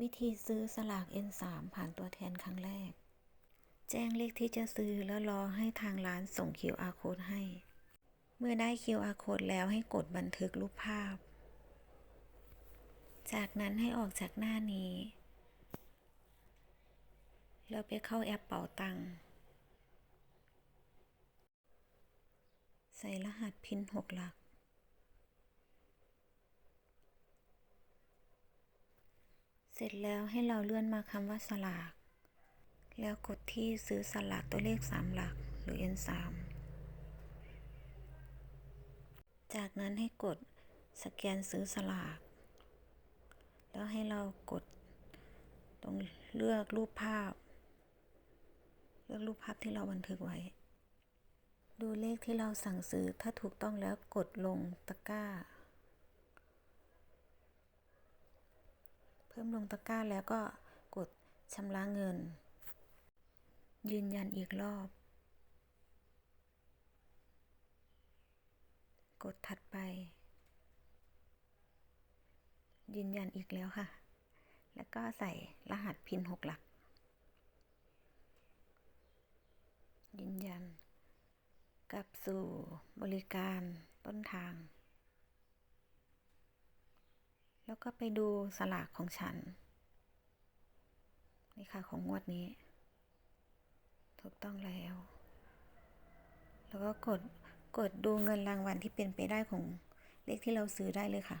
วิธีซื้อสลาก N3 ผ่านตัวแทนครั้งแรก แจ้งเลขที่จะซื้อแล้วรอให้ทางร้านส่ง QR code ให้ เมื่อได้ QR code แล้วให้กดบันทึกรูปภาพ จากนั้นให้ออกจากหน้านี้ แล้วไปเข้าแอปเป๋าตังค์ใส่รหัสพินหกหลัก เสร็จแล้วให้เราเลื่อนมาคำว่าสลาก แล้วกดที่ซื้อสลากตัวเลข 3 หลักหรือ N3 จากนั้นให้กดสแกนซื้อสลาก แล้วให้เรากดตรงเลือกรูปภาพ เลือกรูปภาพที่เราบันทึกไว้ ดูเลขที่เราสั่งซื้อถ้าถูกต้องแล้วกดลงตะกร้า เพิ่มลงตะกร้าแล้วก็กดชำระเงิน ยืนยันอีกรอบ กดถัดไป ยืนยันอีกแล้วค่ะ แล้วก็ใส่รหัสพินหกหลัก ยืนยัน กลับสู่บริการต้นทาง แล้วก็ไปดูสลากของฉัน นี่ค่ะของงวดนี้ ถูกต้องแล้ว แล้วก็กดกดดูเงินรางวัลที่เป็นไปได้ของเลขที่เราซื้อได้เลยค่ะ